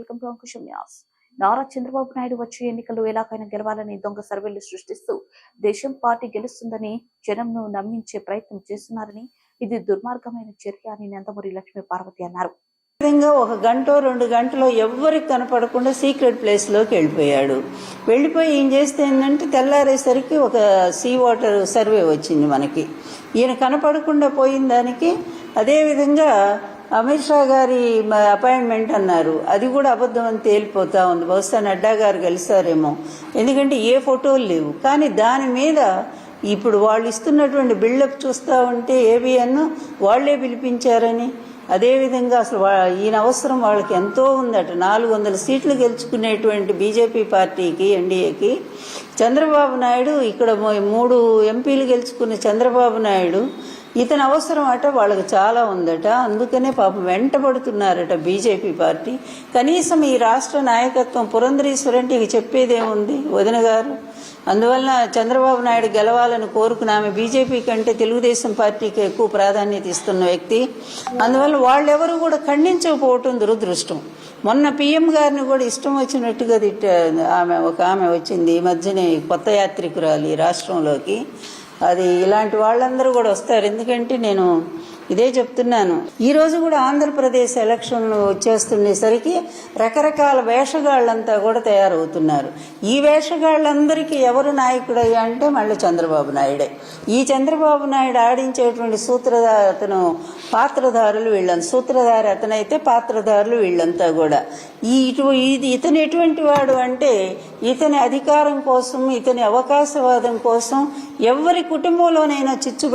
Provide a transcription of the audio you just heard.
అంకుశం న్యాస్ నారా చంద్రబాబు నాయుడు వచ్చే ఎన్నికలు ఎలాగైనా గెలవాలని దొంగ సర్వేలు సృష్టిస్తూ దేశం పార్టీ గెలుస్తుందని జనంను నమ్మించే ప్రయత్నం చేస్తున్నారని ఇది దుర్మార్గమైన చర్య అని నందమూరి లక్ష్మీ పార్వతి అన్నారు. విధంగా ఒక గంట రెండు గంటలో ఎవ్వరికి కనపడకుండా సీక్రెట్ ప్లేస్లోకి వెళ్ళిపోయాడు. వెళ్ళిపోయి ఏం చేస్తే ఏంటంటే తెల్లారేసరికి ఒక సీ వాటర్ సర్వే వచ్చింది మనకి. ఈయన కనపడకుండా పోయిన దానికి అదేవిధంగా అమిత్ షా గారి అపాయింట్మెంట్ అన్నారు. అది కూడా అబద్ధం అని తేలిపోతా ఉంది. బహుశా నడ్డా గారు కలిసారేమో. ఎందుకంటే ఏ ఫోటోలు లేవు. కానీ దాని మీద ఇప్పుడు వాళ్ళు ఇస్తున్నటువంటి బిల్డప్ చూస్తూ ఉంటే ఏబిఎన్ వాళ్ళే పిలిపించారని. అదేవిధంగా అసలు వా- ఈయన అవసరం వాళ్ళకి ఎంతో ఉందట. నాలుగు వందల సీట్లు గెలుచుకునేటువంటి బీజేపీ పార్టీకి ఎన్డీఏకి. చంద్రబాబు నాయుడు ఇక్కడ మూడు ఎంపీలు గెలుచుకున్న చంద్రబాబు నాయుడు ఇతని అవసరం అట వాళ్ళకి చాలా ఉందట. అందుకనే పాపం వెంటబడుతున్నారట బీజేపీ పార్టీ. కనీసం ఈ రాష్ట్ర నాయకత్వం పురంధరీశ్వర్ అంటే ఇక చెప్పేదేముంది వదిన గారు? అందువలన చంద్రబాబు నాయుడు గెలవాలని కోరుకున్న ఆమె బీజేపీ కంటే తెలుగుదేశం పార్టీకి ఎక్కువ ప్రాధాన్యత ఇస్తున్న వ్యక్తి. అందువల్ల వాళ్ళెవరు కూడా ఖండించకపోవటం దురదృష్టం. మొన్న పీఎం గారిని కూడా ఇష్టం వచ్చినట్టుగా తిట్ట ఆమె ఒక ఆమె వచ్చింది ఈ మధ్యనే కొత్త యాత్రికురాలు ఈ రాష్ట్రంలోకి. అది ఇలాంటి వాళ్ళందరూ కూడా వస్తారు. ఎందుకంటే నేను ఇదే చెప్తున్నాను. ఈ రోజు కూడా ఆంధ్రప్రదేశ్ ఎలక్షన్లు వచ్చేస్తుండేసరికి రకరకాల వేషగాళ్ళంతా కూడా తయారవుతున్నారు. ఈ వేషగాళ్ళందరికీ ఎవరు నాయకుడయ్యా అంటే మళ్ళీ చంద్రబాబు నాయుడే. ఈ చంద్రబాబు నాయుడు ఆడించేటువంటి సూత్రధార అతను పాత్రధారులు వీళ్ళంతా సూత్రధారి అతనైతే పాత్రధారులు వీళ్ళంతా కూడా. ఈ ఇటు ఇది ఇతను ఎటువంటి వాడు అంటే ఇతని అధికారం కోసం ఇతని అవకాశవాదం కోసం ఎవరి కుటుంబంలోనైనా చిచ్చు